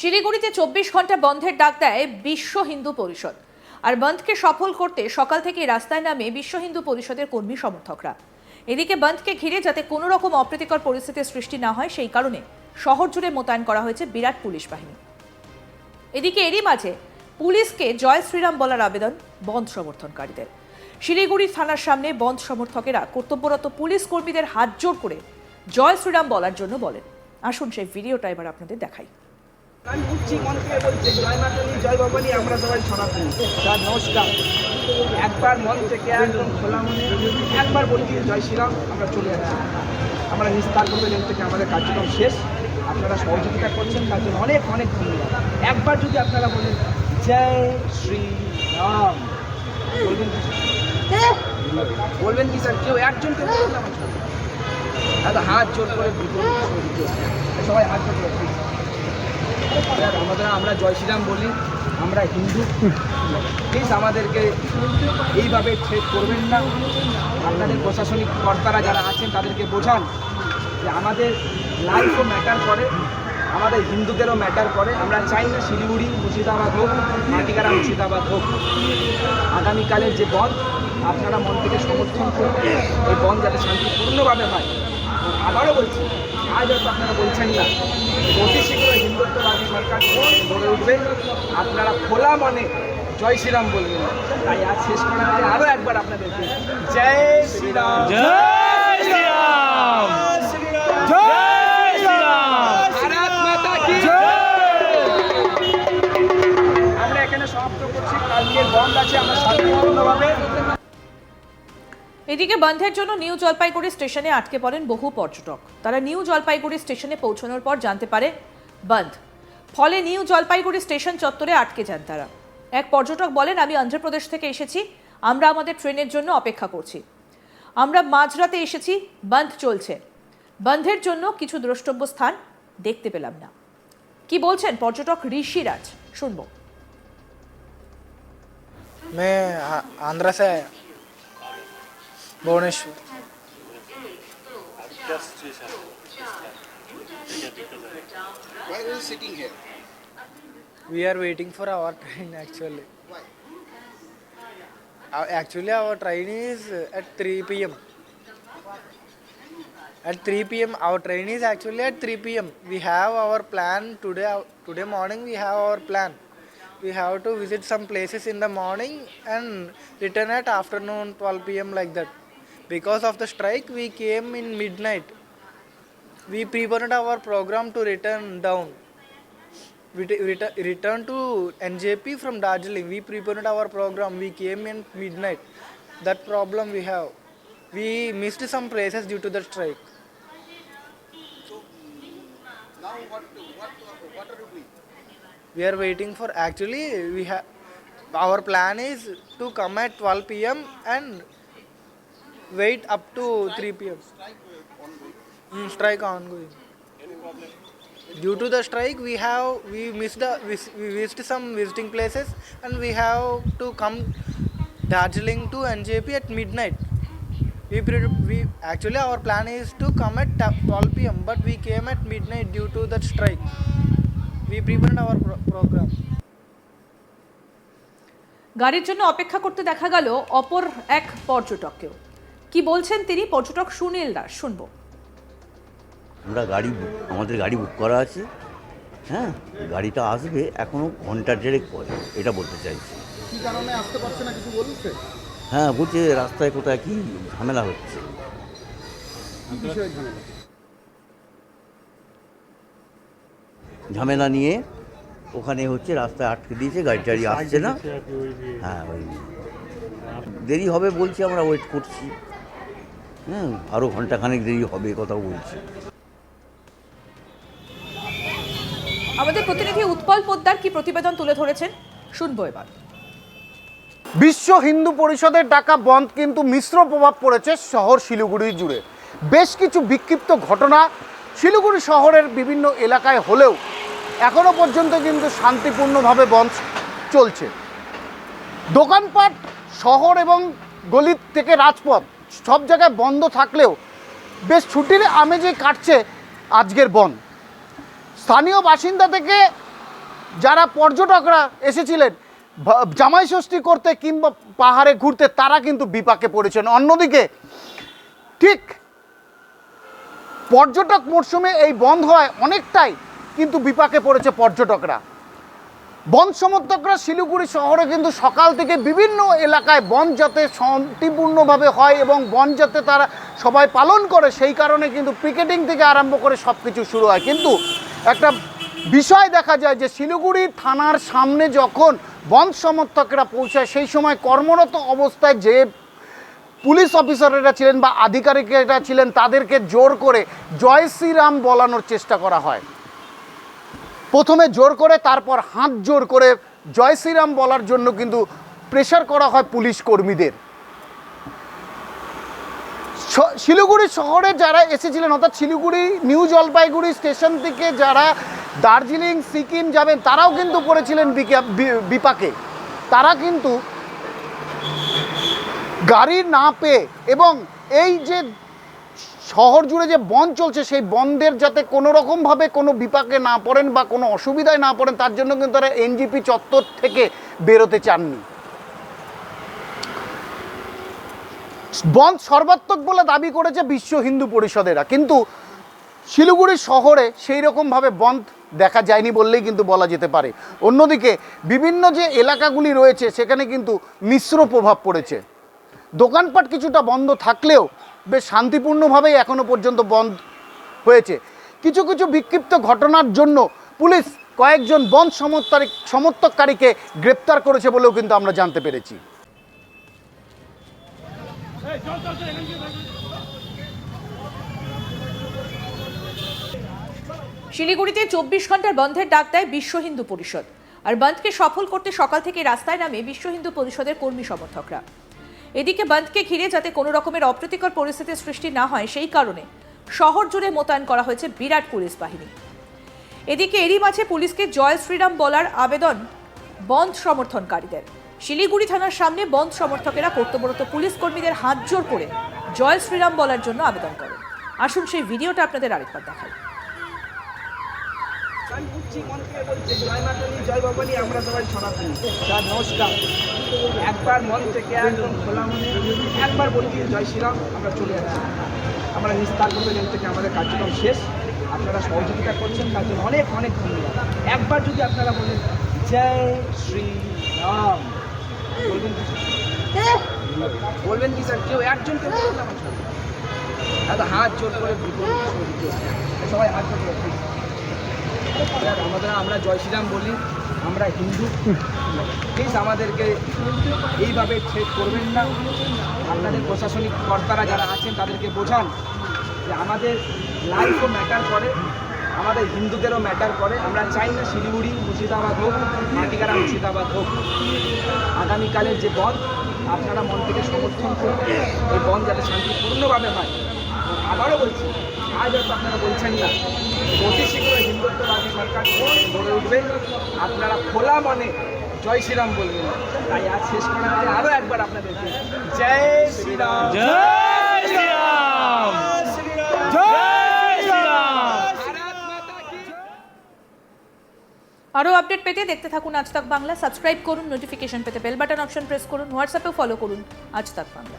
শিলিগুড়িতে চব্বিশ ঘণ্টা বন্ধের ডাক দেয় বিশ্ব হিন্দু পরিষদ। আর বন্ধকে সফল করতে সকাল থেকে রাস্তায় নামে বিশ্ব হিন্দু পরিষদের কর্মী সমর্থকরা। এদিকে বন্ধকে ঘিরে যাতে কোনো রকম অপ্রীতিকর পরিস্থিতির সৃষ্টি না হয়, সেই কারণে শহর জুড়ে মোতায়েন করা হয়েছে বিরাট পুলিশ বাহিনী। এদিকে এরই মাঝে পুলিশকে জয় শ্রীরাম বলার আবেদন বন্ধ সমর্থনকারীদের। শিলিগুড়ি থানার সামনে বন্ধ সমর্থকেরা কর্তব্যরত পুলিশ কর্মীদের হাত জোর করে জয় শ্রীরাম বলার জন্য বলেন। আসুন সেই ভিডিওটা এবার আপনাদের দেখাই। আমি উঠছি মন বলছি, জয় মাতালি জয় আমরা সবাই সনাতনী স্যার, নমস্কার। একবার মন থেকে একদম খোলা একবার বলছি, জয় শ্রীরাম, আমরা চলে যাচ্ছি। আমরা নিস্তার করব, এখান থেকে আমাদের কার্যক্রম শেষ। আপনারা সহযোগিতা করছেন, তার জন্য অনেক অনেক ধন্যবাদ। একবার যদি আপনারা বলেন, জয় শ্রীরাম। বলবেন বলবেন কি, স্যার? কেউ একজন কেউ বলবেন আমার সাথে? হাত জোর করে সবাই হাত জোর করে আমাদের আমরা জয় শ্রীরাম বলি, আমরা হিন্দু। প্লিজ আমাদেরকে এইভাবে ট্রেড করবেন না। আপনাদের প্রশাসনিক কর্তারা যারা আছেন, তাদেরকে বোঝান যে আমাদের লাইফও ম্যাটার করে, আমাদের হিন্দুদেরও ম্যাটার করে। আমরা চাই না শিলিগুড়ি, মুর্শিদাবাদ হোক মাটিকারা মুর্শিদাবাদ হোক। আগামীকালের যে বন্ধ আপনারা মন থেকে সমর্থন করুন। এই বন্ধ যাতে শান্তিপূর্ণভাবে হয়। আবারও বলছি আজ হয়তো আপনারা বলছেন না। অতি শীঘ্র হিন্দুত্ববাদী সরকার গড়ে উঠবে। আপনারা খোলা মনে জয় শ্রীরাম বলবেন। তাই আজ শেষ করার আগে আরও একবার আপনাদেরকে জয় শ্রীরাম। জয় শ্রীরাম। জয় শ্রীরাম। ভারত মাতা কি আমরা এখানে সমাপ্ত করছি। কালকে বন্ধ আছে আমরা শান্তিপূর্ণভাবে এদিকে বন্ধের জন্য নিউ জলপাইগুড়ি স্টেশনে আটকে পড়েন বহু পর্যটক তারা নিউ জলপাইগুড়ি স্টেশনে পৌঁছানোর পর জানতে পারে বন্ধ ফলে নিউ জলপাইগুড়ি স্টেশন চত্বরে আটকে যান তারা এক পর্যটক বলেন আমি অন্ধ্রপ্রদেশ থেকে এসেছি আমরা আমাদের ট্রেনের জন্য অপেক্ষা করছি আমরা মাঝরাতে এসেছি বন্ধ চলছে বন্ধের জন্য কিছু দ্রষ্টব্য স্থান দেখতে পেলাম না কি বলছেন পর্যটক ঋষিরাজ শুনবো मैं आ- आंध्रा से Bhuvneshwar Why are you sitting here? We are waiting for our train actually. Why? Actually, our train is at 3 pm. At 3 pm, our train is actually at 3 pm. We have our plan today. Today morning, we have our plan. We have to visit some places in the morning and return at afternoon 12 pm like that because of the strike we came in midnight we prepared our program to return down we t- ret- returned to NJP from Darjeeling. We prepared our program. We came in midnight. That problem we have. We missed some places due to the strike. Now what, what, what are you doing? We are waiting for. Actually, we have. Our plan is to come at 12 p.m. and wait up to 3 p.m. Mm, strike ongoing. Due to the strike, we have we missed the we, we missed some visiting places, and we have to come Darjeeling to NJP at midnight. We, pre- we actually our plan is to come at ta- 12 p.m. but we came at midnight due to that strike. We prepared our pro- program. গাড়ির জন্য অপেক্ষা করতে দেখা গেল অপর এক পর্যটককেও কি বলছেন তিনি? পর্যটক সুনীল দাস শুনব। আমরা গাড়ি বুক আমাদের গাড়ি বুক করা আছে। হ্যাঁ গাড়িটা আসবে এখনও ঘণ্টা দেড়েক পরে এটা বলতে চাইছি। কি কারণে আসতে পারছে না কিছু বলছে? হ্যাঁ বলছে রাস্তায় কোথায় কি ঝামেলা হচ্ছে। ঝামেলা? ঝামেলা নিয়ে ওখানে হচ্ছে রাস্তায় আটকে দিয়েছে গাড়ি টাড়ি আসছে না। হ্যাঁ ওই। দেরি হবে বলছি আমরা ওয়েট করছি। হ্যাঁ আরও ঘন্টাখানেক দেরি হবে এ কথাও বলছি। আমাদের প্রতিনিধি উৎপল পোদ্দার কি প্রতিবেদন তুলে ধরেছেন? শুনব এবার। বিশ্ব হিন্দু পরিষদের ডাকা বন্ধ কিন্তু মিশ্র প্রভাব পড়েছে শহর শিলিগুড়ি জুড়ে। বেশ কিছু বিক্ষিপ্ত ঘটনা শিলিগুড়ি শহরের বিভিন্ন এলাকায় হলেও এখনও পর্যন্ত কিন্তু শান্তিপূর্ণভাবে বন্ধ চলছে। দোকানপাট শহর এবং গলি থেকে রাজপথ সব জায়গায় বন্ধ থাকলেও বেশ ছুটির আমেজে কাটছে আজকের বন। স্থানীয় বাসিন্দা থেকে যারা পর্যটকরা এসেছিলেন জামাই ষষ্ঠী করতে কিংবা পাহাড়ে ঘুরতে, তারা কিন্তু বিপাকে পড়েছেন। অন্যদিকে, ঠিক পর্যটক মরশুমে এই বন্ধ হয় অনেকটাই কিন্তু বিপাকে পড়েছে পর্যটকরা। বন সমর্থকরা শিলিগুড়ি শহরে কিন্তু সকাল থেকে বিভিন্ন এলাকায় বন যাতে শান্তিপূর্ণভাবে হয় এবং বন যাতে তারা সবাই পালন করে, সেই কারণে কিন্তু পিকেটিং থেকে আরম্ভ করে সব কিছু শুরু হয়। কিন্তু একটা বিষয় দেখা যায় যে শিলিগুড়ি থানার সামনে যখন বন সমর্থকরা পৌঁছায়, সেই সময় কর্মরত অবস্থায় যে পুলিশ অফিসারেরা ছিলেন বা আধিকারিকেরা ছিলেন, তাদেরকে জোর করে জয় শ্রীরাম বলানোর চেষ্টা করা হয়। প্রথমে জোর করে, তারপর হাত জোর করে জয় শ্রীরাম বলার জন্য কিন্তু প্রেশার করা হয় পুলিশ কর্মীদের। শিলিগুড়ি শহরে যারা এসেছিলেন, অর্থাৎ শিলিগুড়ি, নিউ জলপাইগুড়ি স্টেশন থেকে যারা দার্জিলিং, সিকিম যাবেন, তারাও কিন্তু পড়েছিলেন বিপাকে। তারা কিন্তু গাড়ি না পেয়ে এবং এই যে শহর জুড়ে যে বন্ধ চলছে, সেই বন্ধের যাতে কোনো রকমভাবে কোনো বিপাকে না পড়েন বা কোনো অসুবিধায় না পড়েন, তার জন্য কিন্তু তারা এনজিপি চত্বর থেকে বেরোতে চাননি। বন্ধ সর্বাত্মক বলে দাবি করেছে বিশ্ব হিন্দু পরিষদেরা। কিন্তু শিলিগুড়ি শহরে সেই রকমভাবে বন্ধ দেখা যায়নি বললেই কিন্তু বলা যেতে পারে। অন্যদিকে বিভিন্ন যে এলাকাগুলি রয়েছে, সেখানে কিন্তু মিশ্র প্রভাব পড়েছে। দোকানপাট কিছুটা বন্ধ থাকলেও বেশ শান্তিপূর্ণভাবেই এখনও পর্যন্ত বন্ধ হয়েছে। কিছু কিছু বিক্ষিপ্ত ঘটনার জন্য পুলিশ কয়েকজন বন্ধ সমর্থক সমর্থককারীকে গ্রেপ্তার করেছে বলেও কিন্তু আমরা জানতে পেরেছি। শিলিগুড়িতে চব্বিশ ঘণ্টার বন্ধের ডাক দেয় বিশ্ব হিন্দু পরিষদ। আর বন্ধকে সফল করতে সকাল থেকে রাস্তায় নামে বিশ্ব হিন্দু পরিষদের কর্মী সমর্থকরা। এদিকে বন্ধকে ঘিরে যাতে কোনো রকমের অপ্রীতিকর পরিস্থিতির সৃষ্টি না হয়, সেই কারণে শহর জুড়ে মোতায়েন করা হয়েছে বিরাট পুলিশ বাহিনী। এদিকে এরই মাঝে পুলিশকে জয় শ্রীরাম বলার আবেদন বন্ধ সমর্থনকারীদের। শিলিগুড়ি থানার সামনে বন্ধ সমর্থকেরা কর্তব্যরত পুলিশ কর্মীদের হাত জোর করে জয় শ্রীরাম বলার জন্য আবেদন করেন। আসুন সেই ভিডিওটা আপনাদের আরেকবার দেখাই গান করছি মন থেকে বলছে জয় মাতালি জয় ভবানী আমরা সবাই সনাতনী স্যার নমস্কার একবার মন থেকে একদম খোলা একবার বলছি জয় শ্রীরাম, আমরা চলে যাচ্ছি। আমরা নিস্তার করতে রেল থেকে আমাদের কার্যক্রম শেষ। আপনারা সহযোগিতা করছেন, তার জন্য অনেক অনেক ধন্যবাদ। একবার যদি আপনারা বলেন, জয় শ্রীরাম। বলবেন কি বলবেন কি স্যার? কেউ একজনকে বলুন না আমার সাথে। হাত জোর করে সবাই হাত জোর করে। আমাদের আমরা জয় শ্রীরাম বলি, আমরা হিন্দু। প্লিজ আমাদেরকে এইভাবে ট্রেড করবেন না। আপনাদের প্রশাসনিক কর্তারা যারা আছেন, তাদেরকে বোঝান যে আমাদের লাইফও ম্যাটার করে, আমাদের হিন্দুদেরও ম্যাটার করে। আমরা চাই না শিলিগুড়ি, মুর্শিদাবাদ হোক মাটিকারা মুর্শিদাবাদ হোক। আগামীকালের যে বন্ধ আপনারা মন থেকে সমর্থন করুন। এই বন্ধ যাতে শান্তিপূর্ণভাবে হয়। আবারও বলছি, আজ হয়তো আপনারা বলছেন না, অতি শীঘ্র হিন্দুত্ববাদী সরকার গড়ে উঠবে আপনারা খোলা মনে জয় শ্রীরাম বলবেন। তাই আজ শেষ করার আগে আরও একবার আপনাদেরকে জয় শ্রীরাম। জয় শ্রীরাম। জয় শ্রীরাম। ভারত মাতা কি আরও আপডেট পেতে দেখতে থাকুন আজ তাক বাংলা। সাবস্ক্রাইব করুন নোটিফিকেশন পেতে বেল বাটন অপশন প্রেস করুন হোয়াটসঅ্যাপেও ফলো করুন। আজ তাক বাংলা।